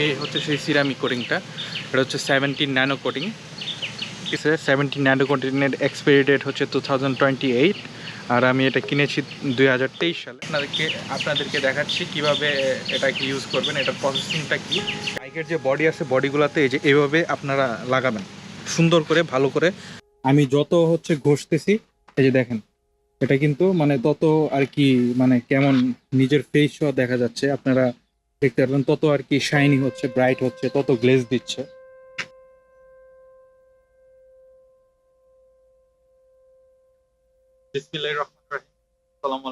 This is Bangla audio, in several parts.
এই হচ্ছে সেই সিরামিক কোটিংটা এটা হচ্ছে সেভেন্টিন ন্যানো কোটিং আছে সেভেন্টিন ন্যানো কোটিংয়ের এক্সপায়ারি ডেট হচ্ছে টু আর আমি এটা কিনেছি দুই হাজার তেইশ সালে। আপনাদেরকে আপনাদেরকে দেখাচ্ছি কীভাবে এটাকে ইউজ করবেন, এটার প্রসেসিংটা কি। বাইকের যে বডি আছে বডিগুলোতে এই যে এইভাবে আপনারা লাগাবেন। সুন্দর করে, ভালো করে। আমি যত হচ্ছে ঘষতেছি, এই যে দেখেন, এটা কিন্তু মানে তত আর কি মানে কেমন নিজের ফেস দেখা যাচ্ছে। আপনারা দেখতে পারবেন তত আর কি শাইনি হচ্ছে ব্রাইট হচ্ছে, তত গ্লেজ দিচ্ছে। বিসমিল্লাহির রহমানির রহিম। আসসালামু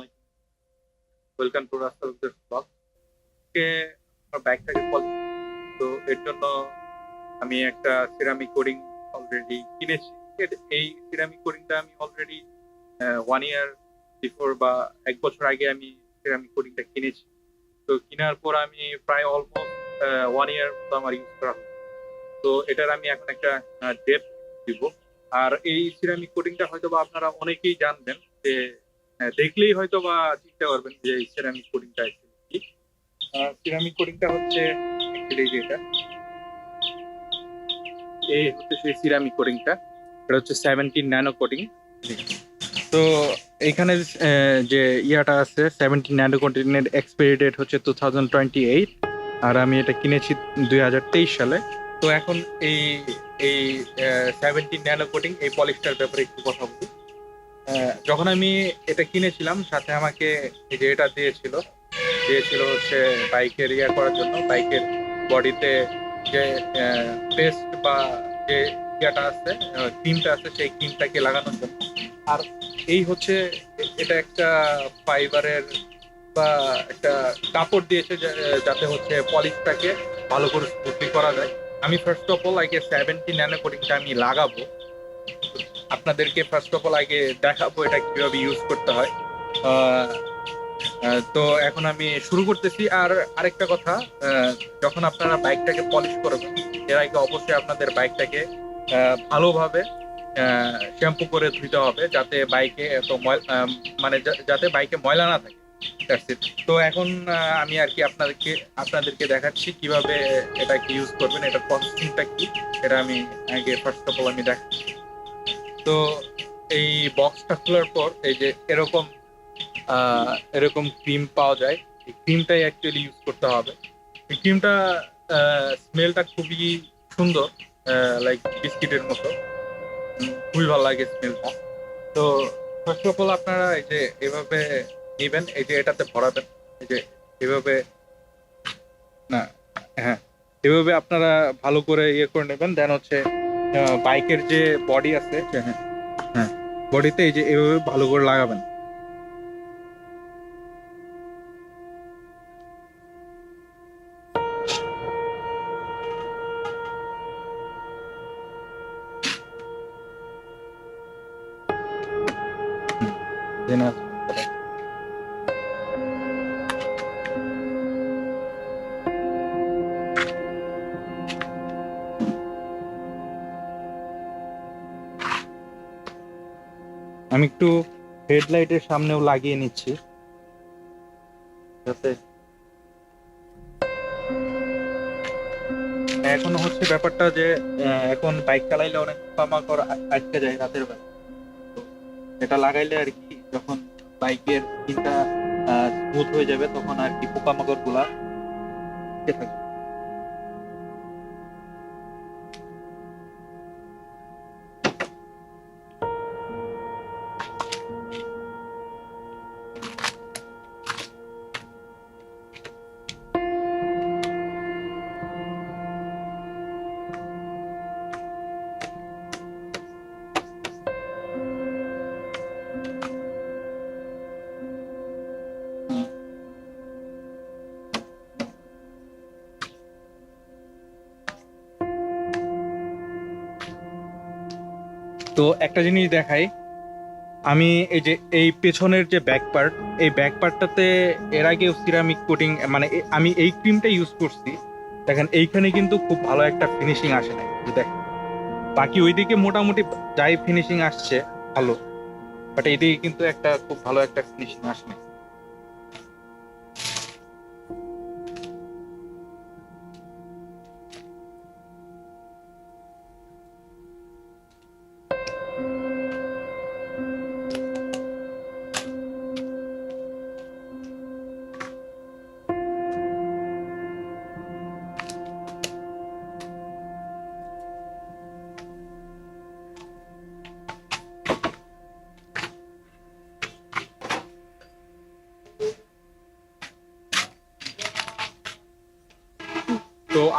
তো এর জন্য আমি একটা সিরামিক কোডিং অলরেডি কিনেছি। এই সিরামিক কোডিংটা আমি অলরেডি ওয়ান ইয়ার বিফোর বা এক বছর আগে আমি সিরামিক কোডিংটা কিনেছি। তো কেনার পর আমি প্রায় অলমোস্ট ওয়ান ইয়ার মতো আমার ইউজ করা। তো এটার আমি এখন একটা ডেপ দিব। আর এই সিরামিক কোটিংটা হয়তো বা আপনারা অনেকেই জানবেন যে দেখলেই হয়তো বা চিনতে পারবেন যে এই সিরামিক কোটিংটা কি। সিরামিক কোটিংটা হচ্ছে এটা। এই হচ্ছে সেই সিরামিক কোটিংটা এটা হচ্ছে সেভেন্টিন ন্যানো কোটিং তো এইখানে আহ, যে ইয়াটা আছে সেভেন্টিন ন্যানো কোটিংয়ের এক্সপায়ারি ডেট হচ্ছে টু থাউজেন্ড টোয়েন্টি এইট আর আমি এটা কিনেছি দুই হাজার তেইশ সালে। তো এখন এই এই সেভেন্টিন ন্যানো কোটিং এই পলিশটার ব্যাপারে একটু কথা বলি। যখন আমি এটা কিনেছিলাম সাথে আমাকে যে এটা দিয়েছিল দিয়েছিল হচ্ছে বাইকের ইয়া করার জন্য বাইকের বডিতে যে পেস্ট বা যে ইয়াটা আছে ক্রিমটা আছে সেই ক্রিমটাকে লাগানোর জন্য। আর এই হচ্ছে এটা একটা ফাইবারের বা একটা কাপড় দিয়েছে যাতে হচ্ছে পলিশটাকে ভালো করে স্মুথলি করা যায়। আমি ফার্স্ট অফ অল আগে সেভেন্টি ন্যানো কোটিংটা আমি লাগাবো। আপনাদেরকে ফার্স্ট অফ অল আগে দেখাবো এটা কীভাবে ইউজ করতে হয়। তো এখন আমি শুরু করতেছি। আর আরেকটা কথা যখন আপনারা বাইকটাকে পলিশ করবেন, এর আগে অবশ্যই আপনাদের বাইকটাকে ভালোভাবে শ্যাম্পু করে ধুইতে হবে যাতে বাইকে এত মানে যাতে বাইকে ময়লা না থাকে. তো এখন আমি আর কি আপনাদেরকে আপনাদেরকে দেখাচ্ছি কীভাবে এটা কি ইউজ করবেন, এটা প্রসেসিংটা কি, এটা আমি আগে ফার্স্ট অফ অল আমি দেখাচ্ছি তো এই বক্সটা খোলার পর এই যে এরকম এরকম ক্রিম পাওয়া যায়, এই ক্রিমটাই অ্যাকচুয়ালি ইউজ করতে হবে। এই ক্রিমটা স্মেলটা খুবই সুন্দর লাইক বিস্কিটের মতো। খুবই ভালো লাগে স্মেলটা তো ফার্স্ট অফ অল আপনারা এই যে এভাবে নেবেন, এই যে এটাতে ভরাবেন, এই যে এভাবে না হ্যাঁ এভাবে আপনারা ভালো করে ইয়ে করে নেবেন। দেন হচ্ছে বাইকের যে বডি আছে হ্যাঁ হ্যাঁ বডিতে এই যে এভাবে ভালো করে লাগাবেন। আমি একটু হেডলাইটের সামনেও লাগিয়ে নিচ্ছি। যাতে এখনও হচ্ছে ব্যাপারটা যে এখন বাইক চালাইলে অনেক পোকামাকড় আটকে যায় রাতের বেলা। এটা লাগাইলে আর কি যখন বাইকের স্কিনটা স্মুথ হয়ে যাবে তখন আর কি পোকামাকড়গুলা থাকবে তো একটা জিনিস দেখাই। আমি এই যে, এই পেছনের যে ব্যাক পার্ট এই ব্যাক পার্টটাতে এর আগে সিরামিক কোটিং মানে আমি এই ক্রিমটা ইউজ করছি। দেখেন, এইখানে কিন্তু খুব ভালো একটা ফিনিশিং আসে না দেখেন। বাকি ওইদিকে মোটামুটি যাই ফিনিশিং আসছে, ভালো। বাট এইদিকে কিন্তু একটা খুব ভালো একটা ফিনিশিং আসে নাই।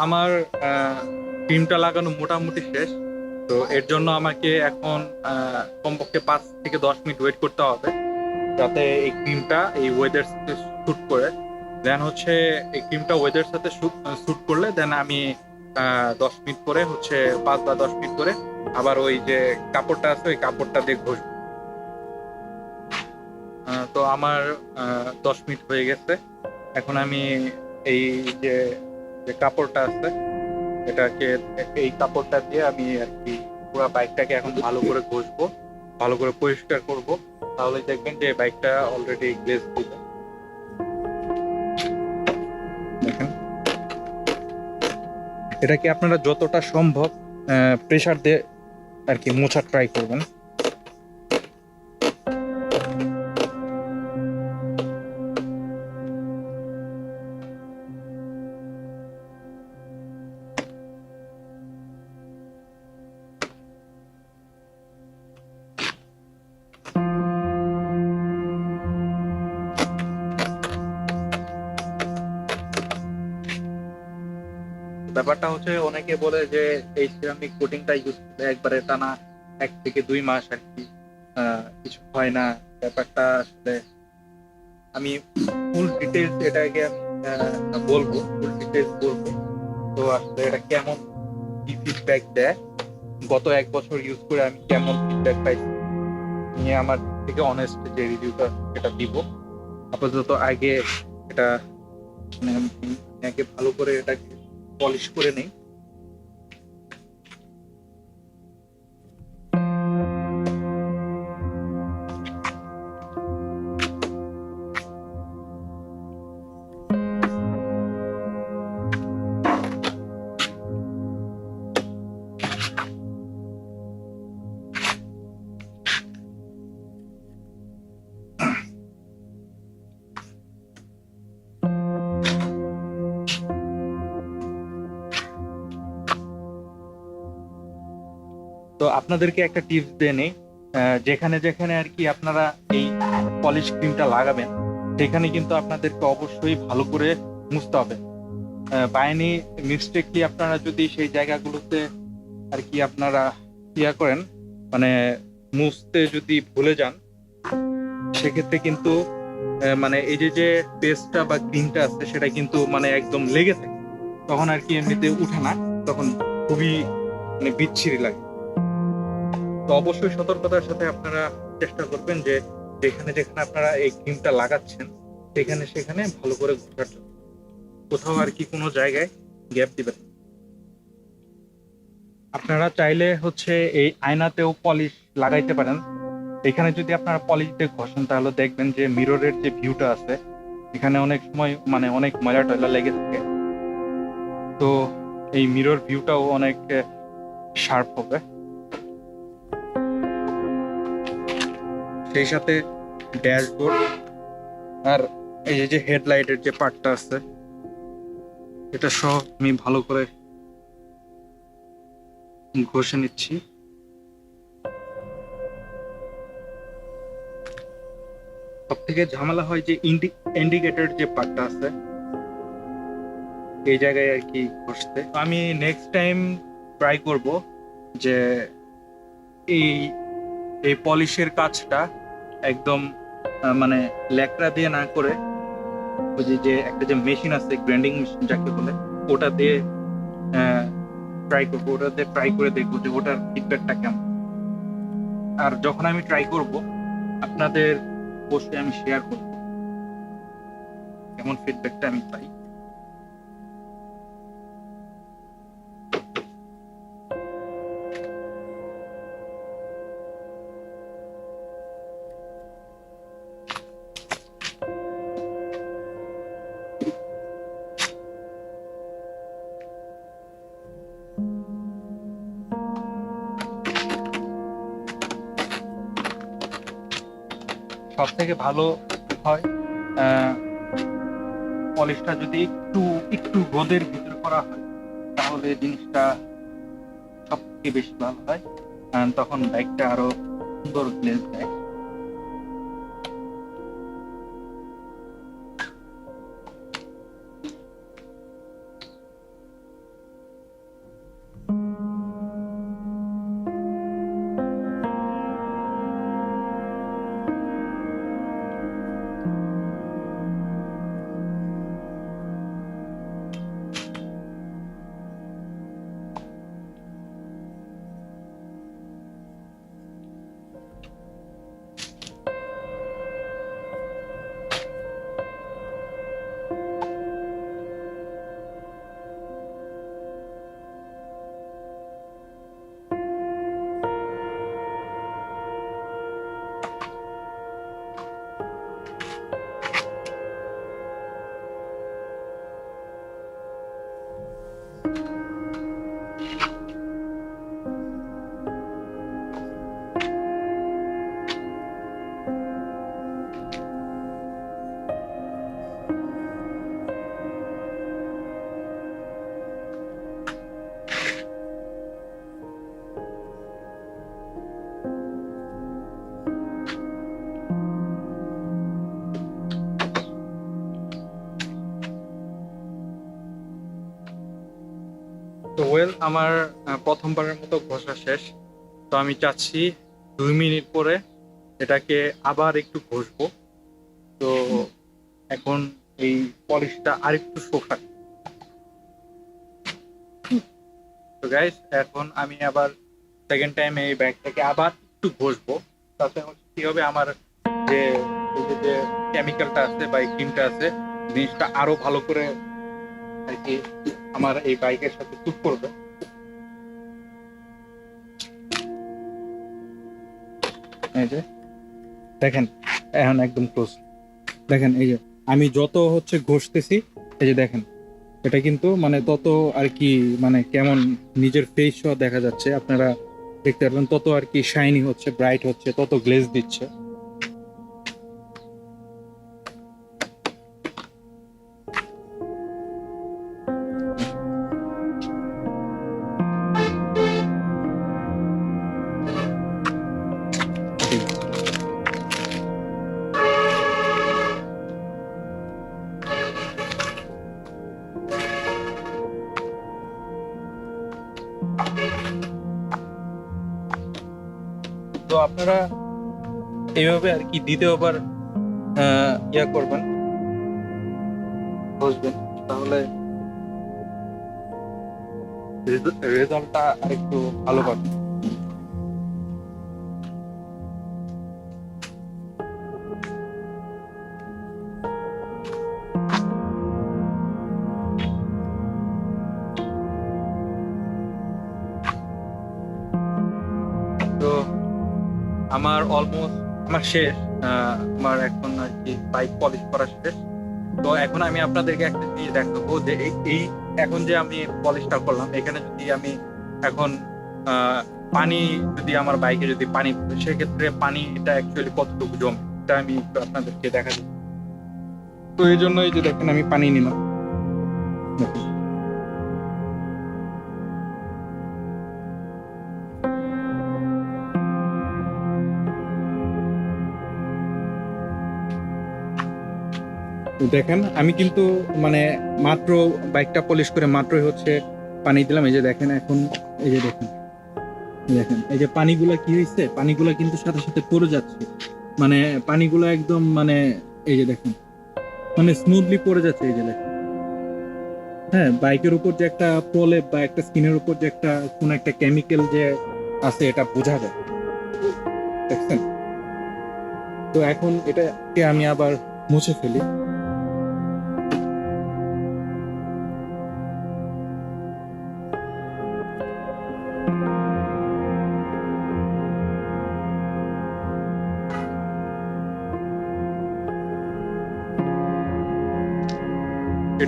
আমার ক্রিমটা লাগানো মোটামুটি শেষ। তো এর জন্য আমাকে এখন কমপক্ষে পাঁচ থেকে দশ মিনিট ওয়েট করতে হবে যাতে এই ক্রিমটা এই ওয়েদার সাথে শ্যুট করে। দেন হচ্ছে এই ক্রিমটা ওয়েদার সাথে শ্যুট করলে দেন আমি দশ মিনিট পরে হচ্ছে পাঁচ বা দশ মিনিট পরে আবার ওই যে কাপড়টা আছে, ওই কাপড়টা দিয়ে ঘষবো। তো আমার দশ মিনিট হয়ে গেছে। এখন আমি এই যে যে কাপড়টা আছে, এটাকে এই কাপড়টা দিয়ে আমি আর কি পুরো বাইকটাকে এখন ভালো করে ঘষবো, ভালো করে পরিষ্কার করব। তাহলে দেখবেন যে বাইকটা অলরেডি গ্লেজ দেখেন। এটাকে আপনারা যতটা সম্ভব প্রেসার দিয়ে আর কি মোছা ট্রাই করবেন? হচ্ছে অনেকে বলে যে এই সিরামিক কোটিংটা ইউজ করলে একবারে টানা এক থেকে দুই মাস আর কি কিছু হয় না। ব্যাপারটা আসলে আমি ফুল ডিটেলস এটাকে আমি বলব ফুল ডিটেলস বলব। তো আসলে এটা কেমন কি ফিডব্যাক দেয়, গত এক বছর ইউজ করে আমি কেমন ফিডব্যাক পাইছি, নিয়ে আমার থেকে অনেস্ট যে রিভিউটা সেটা দিব। আপাতত আগে এটা মানে আগে ভালো করে এটাকে পলিশ করে নেই। তো আপনাদেরকে একটা টিপস দিয়ে নেই। যেখানে যেখানে আর কি আপনারা এই পলিশ ক্রিমটা লাগাবেন, সেখানে কিন্তু আপনাদেরকে অবশ্যই ভালো করে মুছতে হবে। বাইনি মিস্টেকলি আপনারা যদি সেই জায়গাগুলোতে আর কি আপনারা ইয়া করেন মানে মুছতে যদি ভুলে যান, সেক্ষেত্রে কিন্তু মানে এই যে যে পেস্টটা বা ক্রিমটা আছে, সেটা কিন্তু মানে একদম লেগে থাকে। তখন আর কি এমনিতে উঠে না, তখন খুবই মানে বিচ্ছিরি লাগে। তো অবশ্যই সতর্কতার সাথে আপনারা চেষ্টা করবেন যে যেখানে যেখানে আপনারা এই ক্রিমটা লাগাচ্ছেন, সেখানে সেখানে ভালো করে ঘষার জন্য। কোথাও আর কি কোনো জায়গায় গ্যাপ দিবেন আপনারা চাইলে হচ্ছে এই আয়নাতেও পলিশ লাগাইতে পারেন। এখানে যদি আপনারা পলিশ দিয়ে ঘষেন, তাহলে দেখবেন যে মিররের যে ভিউটা আছে, এখানে অনেক সময় মানে অনেক ময়লা টয়লা লেগে থাকে। তো এই মিরর ভিউটাও অনেক শার্প হবে। সেই সাথে ড্যাশবোর্ড আর এই যে হেডলাইটের যে পার্টটা আছে, এটা সব আমি ভালো করে ঘষে নিচ্ছি। সব থেকে ঝামেলা হয় যে ইন্ডিকেটর যে পার্টটা আছে, এই জায়গায় আর কি ঘষতে। আমি নেক্সট টাইম ট্রাই করব যে এই এই পলিশের কাজটা একদম মানে ল্যাকড়া দিয়ে না করে ওই যে একটা যে মেশিন আছে গ্রাইন্ডিং মেশিন যাকে বলে, ওটা দিয়ে ট্রাই করব, ওটা দিয়ে ট্রাই করে দেখব যে ওটার ফিডব্যাকটা কেমন। আর যখন আমি ট্রাই করব, আপনাদের অবশ্যই আমি শেয়ার করব, কেমন ফিডব্যাকটা আমি পাই। সব থেকে ভালো হয় পলিশটা যদি একটু একটু রোদের ভিতরে করা হয়, তাহলে জিনিসটা সব থেকে বেশি ভালো হয়। তখন বাইকটা আরও সুন্দর গ্লেজ দেয়। আমার প্রথমবারের মতো ঘষা শেষ। তো আমি চাচ্ছি দুই মিনিট পরে এটাকে আবার একটু ঘষবো। তো এখন এই পলিশটা আরেকটু শোকায় তো গাইস এখন আমি আবার সেকেন্ড টাইম এই ব্যাগটাকে আবার একটু ঘষবো। তাতে কি হবে, আমার যে যে- যে কেমিক্যালটা আছে বা ক্রিমটা আছে, জিনিসটা আরও ভালো করে আর কি আমার এই বাইকের সাথে চুপ করবে। এই যে, দেখেন, এখন একদম ক্লোজ দেখেন, এই যে, আমি যত হচ্ছে ঘষতেছি, এই যে দেখেন, এটা কিন্তু মানে তত আর কি মানে কেমন নিজের ফেস দেখা যাচ্ছে। আপনারা দেখতে পারবেন, তত আর কি শাইনি হচ্ছে ব্রাইট হচ্ছে, তত গ্লেজ দিচ্ছে। আপনারা এইভাবে আর কি দ্বিতীয়বার ইয়া করবেন। বসবেন তাহলে রেজাল্টটা আরেকটু ভালো পাবেন। অলমোস্ট আমার শেষ আমার এখন আর কি বাইক পলিশ করা শেষ। তো এখন আমি আপনাদেরকে একটা জিনিস দেখাবো যে এই এখন যে আমি পলিশটা করলাম, এখানে যদি আমি এখন পানি যদি আমার বাইকে যদি পানি সেক্ষেত্রে পানি এটা অ্যাকচুয়ালি কতটুকু জমে, এটা আমি আপনাদেরকে দেখা দিই তো এই জন্য এই যে দেখেন আমি পানি নিলাম। দেখুন। দেখেন, আমি কিন্তু মানে মাত্র বাইকটা পলিশ করে মাত্রই হচ্ছে পানি দিলাম। এই যে দেখেন, এখন এই যে দেখেন দেখেন, এই যে পানিগুলা কি হয়েছে পানিগুলা কিন্তু সাথে সাথে পড়ে যাচ্ছে। মানে পানিগুলো একদম মানে এই যে দেখেন মানে স্মুথলি পড়ে যাচ্ছে এই যে দেখেন। হ্যাঁ বাইকের উপর যে একটা প্রলেপ বা একটা স্কিনের উপর যে একটা কোন একটা কেমিক্যাল যে আছে, এটা বোঝা যায়। দেখছেন? তো এখন এটাকে আমি আবার মুছে ফেলি।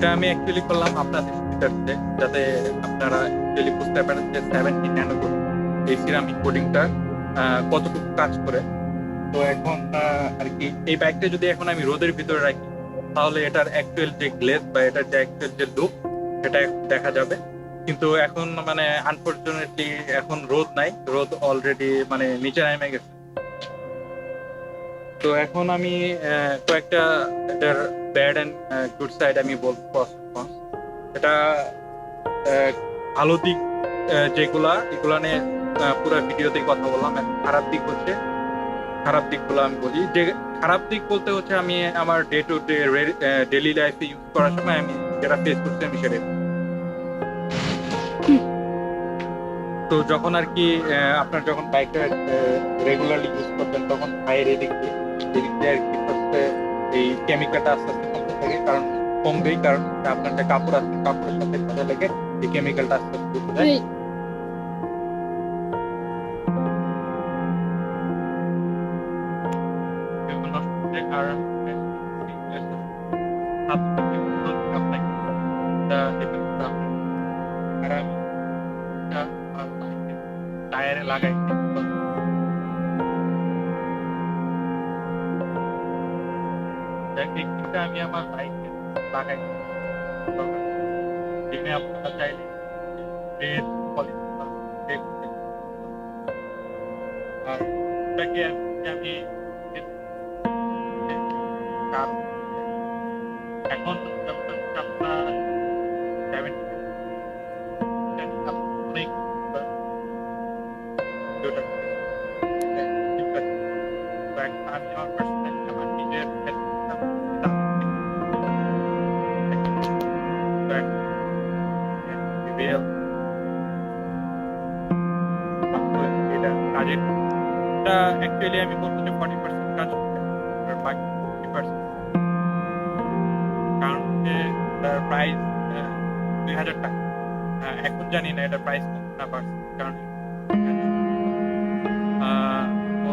এটা আমি অ্যাকচুয়ালি করলাম আপনাদের সুবিধার্থে যাতে আপনারা অ্যাকচুয়ালি বুঝতে পারেন যে সেভেন্টি ন্যানো কোড এই সিরামিক কোডিংটা কতটুকু কাজ করে। তো এখন আর কি, এই ব্যাগটা যদি এখন আমি রোদের ভিতরে রাখি, তাহলে এটার অ্যাকচুয়াল যে গ্লেজ বা এটার যে অ্যাকচুয়াল যে লুক এটা দেখা যাবে। কিন্তু এখন মানে আনফর্চুনেটলি এখন রোদ নাই, রোদ অলরেডি মানে নিচে নেমে গেছে। তো এখন আমি কয়েকটা এটার ব্যাড অ্যান্ড গুড সাইড আমি বলব। এটা ভালো দিক যেগুলা এগুলা নিয়ে আহ, পুরো ভিডিওতে কথা বললাম। খারাপ দিক হচ্ছে খারাপ দিকগুলো আমি বলি। যে খারাপ দিক বলতে হচ্ছে আমি আমার ডে টু ডে ডেলি লাইফে ইউজ করার সময় আমি যেটা ফেস করছি আমি সেটাই তো যখন আর কি আপনার যখন বাইকটা রেগুলারলি ইউজ করবেন তখন হাই এদিক দিয়ে আর কি এই কেমিক্যালটা আস্তে আস্তে কমতে থাকে, কারণ কমবেই, কারণ আপনার যে কাপড় আছে কাপড়ের সাথে কাজে লেগে, এই কেমিক্যালটা আস্তে আস্তে উঠে যায় এগুলো নষ্ট হচ্ছে টেকনিকটা আমি আমার বাইকে লাগাই দিনে আপনারা চাইলে ব্রেড পলিশ আর এটাকে আমি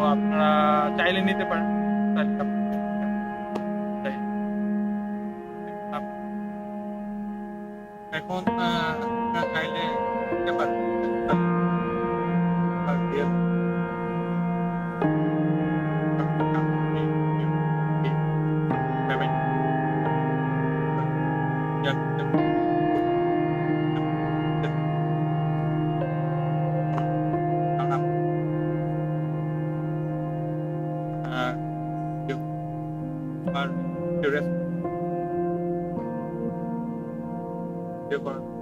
আপনারা চাইলে নিতে পারেন Here, You're